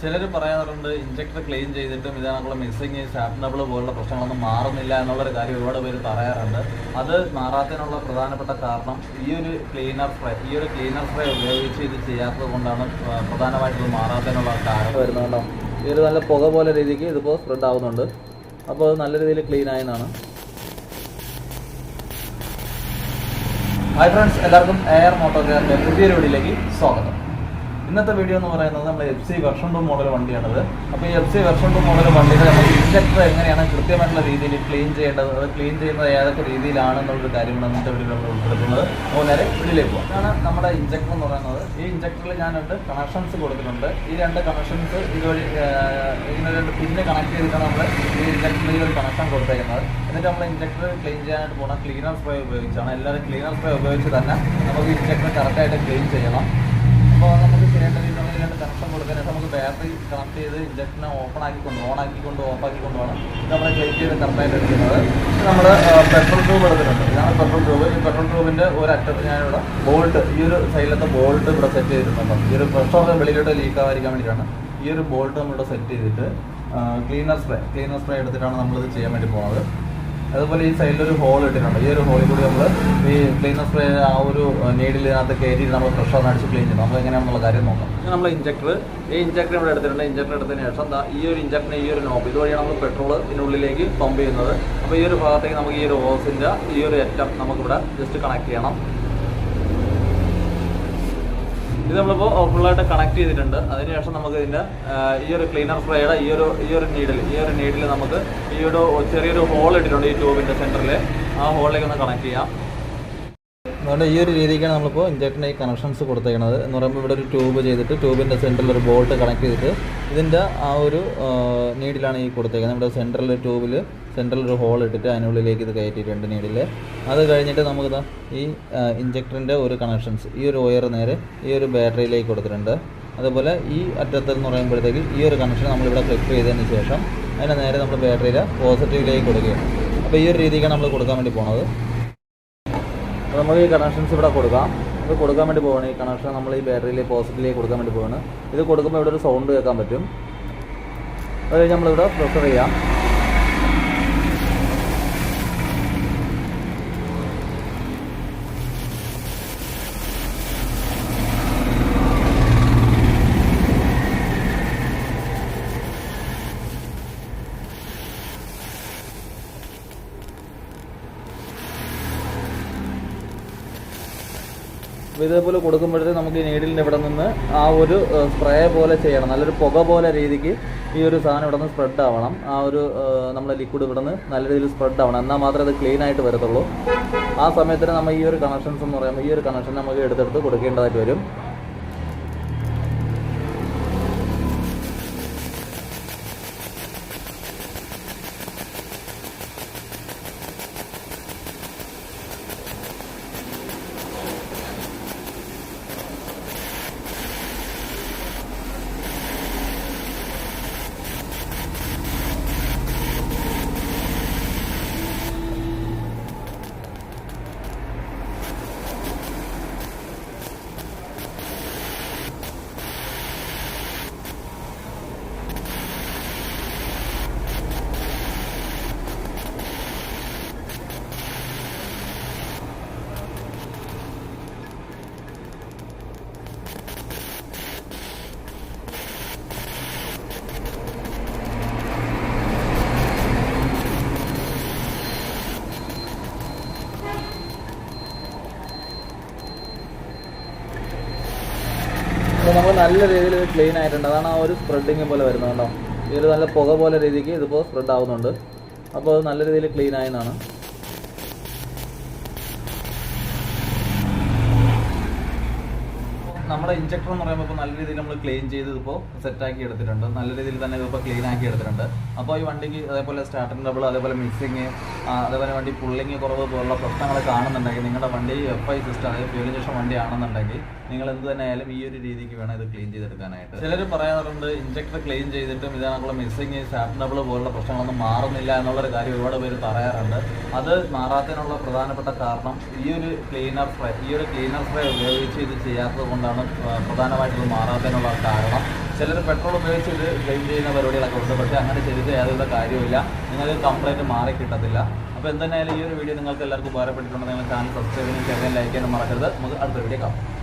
ചിലർ പറയാറുണ്ട് injector claim ചെയ്തിട്ടും ഇതിനുള്ള മിസ്സിങ് സ്റ്റാർട്ടബിൾ പോലുള്ള പ്രശ്നങ്ങളൊന്നും മാറുന്നില്ല എന്നുള്ളൊരു കാര്യം ഒരുപാട് പേര് പറയാറുണ്ട്. അത് മാറാത്തതിനുള്ള പ്രധാനപ്പെട്ട കാരണം ഈ ഒരു ക്ലീനർ സ്പ്രേ ഈ ഒരു ക്ലീനർ സ്പ്രേ ഉപയോഗിച്ച് ഇത് ചെയ്യാത്തത് കൊണ്ടാണ് പ്രധാനമായിട്ടും മാറാത്തതിനുള്ള കാരണം ഈ ഒരു നല്ല പുക പോലെ രീതിക്ക് ഇതിപ്പോൾ സ്പ്രെഡ് ആവുന്നുണ്ട്. അപ്പോൾ നല്ല രീതിയിൽ ക്ലീൻ ആയെന്നാണ്. ഹായ് ഫ്രണ്ട്സ് എല്ലാവർക്കും എയർ മോട്ടോഗ്രാഫിന്റെ പുതിയൊരു വീഡിയോയിലേക്ക് സ്വാഗതം. ഇന്നത്തെ വീഡിയോ എന്ന് പറയുന്നത് നമ്മൾ F C version two model വണ്ടിയാണത്. അപ്പോൾ ഈ F C version two model വണ്ടിയിൽ നമ്മൾ ഇൻജക്ടർ എങ്ങനെയാണ് കൃത്യമായിട്ടുള്ള രീതിയിൽ ക്ലീൻ ചെയ്യേണ്ടത് അത് ക്ലീൻ ചെയ്യുന്നത് ഏതൊക്കെ രീതിയിലാണെന്നുള്ളൊരു കാര്യമാണ് ഇന്നത്തെ വീഡിയോ നമ്മൾ ഉൾപ്പെടുത്തുന്നത്. അപ്പോൾ നേരെ വീട്ടിലേക്ക് പോകാം അതാണ് നമ്മുടെ ഇൻജക്ടർ എന്ന് പറയുന്നത്. ഈ ഇൻജക്ടറിൽ ഞാൻ രണ്ട് കണക്ഷൻസ് കൊടുത്തിട്ടുണ്ട്. ഈ രണ്ട് കണക്ഷൻസ് ഇതുവഴി ഇങ്ങനെ രണ്ട് പിന്നെ കണക്ട് ചെയ്തിട്ടാണ് നമ്മൾ ഈ ഇഞ്ചക്ടറിൽ ഈ ഒരു കണക്ഷൻ കൊടുത്തേക്കുന്നത്. എന്നിട്ട് നമ്മൾ ഇൻജക്ടർ ക്ലീൻ ചെയ്യാനായിട്ട് പോകണം ക്ലീനർ സ്പ്രേ ഉപയോഗിച്ചാണ്. എല്ലാവരും ക്ലീനർ സ്പ്രേ ഉപയോഗിച്ച് തന്നെ നമുക്ക് ഇഞ്ചക്ടർ കറക്റ്റായിട്ട് ക്ലീൻ ചെയ്യണം. അപ്പോൾ നമുക്ക് ചെയ്യേണ്ട ഈ രണ്ട് കണക്ഷൻ കൊടുക്കാനായിട്ട് നമുക്ക് ബാറ്ററി കണക്ട് ചെയ്ത് ഇഞ്ചക്ഷനെ ഓപ്പൺ ആക്കിക്കൊണ്ട് ഓൺ ആക്കിക്കൊണ്ട് ഓഫ് ആക്കിക്കൊണ്ട് വേണം. ഇത് നമ്മൾ ക്ലീൻ ചെയ്ത് കറക്റ്റായിട്ട് എടുക്കുന്നത്. നമ്മൾ പെട്രോൾ ട്യൂബ് എടുത്തിട്ടുണ്ട്. ഇതാണ് പെട്രോൾ ട്യൂബ് ഈ പെട്രോൾ ട്യൂബിന്റെ ഒരു അറ്റത്ത് ഞാനിവിടെ ബോൾട്ട് ഈ ഒരു സൈഡിലത്തെ ബോൾട്ട് ഇവിടെ സെറ്റ് ചെയ്തിട്ടുണ്ട്. ഈ ഒരു പ്രഷർ വെളിയിലോട്ട് ലീക്ക് ആവാതിരിക്കാൻ വേണ്ടിയിട്ടാണ് ഈ ഒരു ബോൾട്ട് നമ്മളിവിടെ സെറ്റ് ചെയ്തിട്ട് ക്ലീനർ സ്പ്രേ ക്ലീനർ സ്പ്രേ എടുത്തിട്ടാണ് നമ്മളിത് ചെയ്യാൻ വേണ്ടി പോകുന്നത് അതുപോലെ ഈ സൈഡിൽ ഒരു ഹോൾ ഇട്ടിട്ടുണ്ട്. ഈ ഒരു ഹോളിൽ കൂടി നമ്മൾ ഈ ക്ലീനർ സ്പ്രേ ആ ഒരു നീഡിലിനകത്ത് കയറ്റി നമ്മൾ ഫ്രഷ് ഒന്ന് അടിച്ച് ക്ലീൻ ചെയ്യണം. നമുക്ക് എങ്ങനെയാണെന്നുള്ള കാര്യം നോക്കാം. നമ്മൾ ഇഞ്ചക്ടർ ഈ ഇഞ്ചക്ടർ ഇവിടെ എടുത്തിട്ടുണ്ട്. ഇഞ്ചക്ടർ എടുത്തതിന് ശേഷം ഈ ഒരു ഇഞ്ചക്ടറിന് ഈ ഒരു നോബ് ഇതുവഴിയാണ് നമ്മൾ പെട്രോൾ ഇതിനുള്ളിലേക്ക് പമ്പ് ചെയ്യുന്നത്. അപ്പോൾ ഈ ഒരു ഭാഗത്തേക്ക് നമുക്ക് ഈ ഒരു ഹോസിന്റെ ഈ ഒരു അറ്റം നമുക്കിവിടെ ജസ്റ്റ് കണക്ട് ചെയ്യണം. ഇത് നമ്മളിപ്പോൾ ഫുള്ളായിട്ട് കണക്ട് ചെയ്തിട്ടുണ്ട്. അതിനുശേഷം നമുക്ക് ഇതിന്റെ ഈ ഒരു ക്ലീനർ സ്പ്രേയുടെ ഈ ഒരു ഈ ഒരു നീഡിൽ ഈ ഒരു നീഡിൽ നമുക്ക് ഈ ഒരു ചെറിയൊരു ഹോൾ ഇട്ടിട്ടുണ്ട് ഈ ട്യൂബിന്റെ സെന്ററിൽ ആ ഹോളിലേക്ക് ഒന്ന് കണക്ട് ചെയ്യാം. അതുകൊണ്ട് ഈ ഒരു രീതിക്കാണ് നമ്മളിപ്പോൾ ഇഞ്ചക്ടറിന് ഈ കണക്ഷൻസ് കൊടുത്തേക്കുന്നത് എന്ന് പറയുമ്പോൾ ഇവിടെ ഒരു ട്യൂബ് ചെയ്തിട്ട് ട്യൂബിന്റെ സെന്ററിൽ ഒരു ബോൾട്ട് കണക്ട് ചെയ്തിട്ട് ഇതിന്റെ ആ ഒരു നീഡിലാണ് ഈ കൊടുത്തേക്കുന്നത് ഇവിടെ സെൻട്രൽ ട്യൂബിൽ സെൻട്രൽ ഒരു ഹോൾ ഇട്ടിട്ട് അതിനുള്ളിലേക്ക് ഇത് കയറ്റിയിട്ടുണ്ട് നീഡിൽ അത് കഴിഞ്ഞിട്ട് നമുക്ക് ഈ ഇഞ്ചക്ടറിന്റെ ഒരു കണക്ഷൻസ് ഈ ഒരു വയർ നേരെ ഈ ഒരു ബാറ്ററിയിലേക്ക് കൊടുത്തിട്ടുണ്ട്. അതുപോലെ ഈ അറ്റത്ത് എന്ന് പറയുമ്പോഴത്തേക്ക് ഈ ഒരു കണക്ഷൻ നമ്മളിവിടെ ക്ലിക്ക് ചെയ്തതിന് ശേഷം അതിനെ നേരെ നമ്മൾ ബാറ്ററിയിൽ പോസിറ്റീവിലേക്ക് കൊടുക്കുകയാണ്. അപ്പോൾ ഈ ഒരു രീതിക്കാണ് നമ്മൾ കൊടുക്കാൻ വേണ്ടി പോണത്. അപ്പോൾ നമുക്ക് ഈ കണക്ഷൻസ് ഇവിടെ കൊടുക്കാം. ഇത് കൊടുക്കാൻ വേണ്ടി പോവാണ്. ഈ കണക്ഷൻ നമ്മൾ ഈ ബാറ്ററിയിൽ പോസിറ്റീവിലേക്ക് കൊടുക്കാൻ വേണ്ടി പോവാണ്. ഇത് കൊടുക്കുമ്പോൾ ഇവിടെ ഒരു സൗണ്ട് കേൾക്കാൻ പറ്റും. അത് കഴിഞ്ഞ് നമ്മളിവിടെ പ്രഷർ ചെയ്യാം. ഇതേപോലെ കൊടുക്കുമ്പോഴത്തേ നമുക്ക് ഈ നീഡിലിന്റെ ഇവിടെ നിന്ന് ആ ഒരു സ്പ്രേ പോലെ ചെയ്യണം. നല്ലൊരു പുക പോലെ രീതിക്ക് ഈ ഒരു സാധനം ഇവിടെ നിന്ന് സ്പ്രെഡ് ആവണം. ആ ഒരു നമ്മുടെ ലിക്വിഡ് ഇവിടെ നിന്ന് നല്ല രീതിയിൽ സ്പ്രെഡ് ആവണം. എന്നാൽ മാത്രമേ അത് ക്ലീൻ ആയിട്ട് വരത്തുള്ളൂ. ആ സമയത്തിന് നമ്മൾ ഈ ഒരു കണക്ഷൻസ് എന്ന് പറയുമ്പോൾ ഈ ഒരു കണക്ഷൻ നമുക്ക് എടുത്തെടുത്ത് കൊടുക്കേണ്ടതായിട്ട് വരും. നല്ല രീതിയിൽ ഇത് ക്ലീൻ ആയിട്ടുണ്ട്. അതാണ് ആ ഒരു സ്പ്രെഡിങ് പോലെ വരുന്നത് കേട്ടോ ഈ ഒരു നല്ല പുക പോലെ രീതിക്ക് ഇതിപ്പോൾ സ്പ്രെഡ് ആവുന്നുണ്ട്. അപ്പോൾ അത് നല്ല രീതിയിൽ ക്ലീൻ ആയെന്നാണ്. നമ്മുടെ ഇഞ്ചക്ടർ എന്ന് പറയുമ്പോൾ ഇപ്പോൾ നല്ല രീതിയിൽ നമ്മൾ ക്ലീൻ ചെയ്ത് ഇപ്പോൾ സെറ്റാക്കി എടുത്തിട്ടുണ്ട്. നല്ല രീതിയിൽ തന്നെ ഇതിപ്പോൾ ക്ലീൻ ആക്കി എടുത്തിട്ടുണ്ട്. അപ്പോൾ ഈ വണ്ടിക്ക് അതേപോലെ സ്റ്റാർട്ടിംഗ് ഡബിൾ അതേപോലെ മിക്സിങ് അതേപോലെ വണ്ടി പുള്ളിങ് കുറവ് പോലുള്ള പ്രശ്നങ്ങൾ കാണുന്നുണ്ടെങ്കിൽ നിങ്ങളുടെ വണ്ടി എഫ് ഐ സിസ്റ്റം അതായത് ഫ്യൂലിംഗ് ശേഷം വണ്ടി ആണെന്നുണ്ടെങ്കിൽ നിങ്ങൾ എന്ത് തന്നെ ആയാലും ഈ ഒരു രീതിക്ക് വേണം ഇത് ക്ലീൻ ചെയ്തെടുക്കാനായിട്ട്. ചിലർ പറയാറുണ്ട് ഇഞ്ചക്ടർ ക്ലീൻ ചെയ്തിട്ടും ഇതേക്കുള്ള മിസ്സിങ് സ്റ്റാർട്ടിംഗ് ഡബിൾ പോലുള്ള പ്രശ്നങ്ങളൊന്നും മാറുന്നില്ല എന്നുള്ളൊരു കാര്യം ഒരുപാട് പേര് പറയാറുണ്ട്. അത് മാറാത്തതിനുള്ള പ്രധാനപ്പെട്ട കാരണം ഈ ഒരു ക്ലീനർ സ്പ്രേ ഈ ഒരു ക്ലീനർ സ്പ്രേ ഉപയോഗിച്ച് ഇത് ചെയ്യാത്തത് കൊണ്ടാണ് ആ, പ്രധാനമായിട്ടും ഇത് മാറാത്തതിനുള്ള കാരണം. ചിലർ പെട്രോൾ ഉപയോഗിച്ച് ഇത് ക്ലെയിം ചെയ്യുന്ന പരിപാടികളൊക്കെ ഉണ്ട്. പക്ഷേ അങ്ങനെ ചെയ്തിട്ട് യാതൊരു കാര്യമില്ല നിങ്ങൾക്ക് കംപ്ലൈന്റ് മാറി കിട്ടത്തില്ല. അപ്പോൾ എന്തായാലും ഈ ഒരു വീഡിയോ നിങ്ങൾക്ക് എല്ലാവർക്കും ഉപകാരപ്പെട്ടിട്ടുണ്ടെങ്കിൽ നിങ്ങൾ ചാനൽ സബ്സ്ക്രൈബ് ചെയ്യാനും ലൈക്ക് ചെയ്യാനും മറക്കരുത്. നമുക്ക് അടുത്ത വീഡിയോ കാണാം.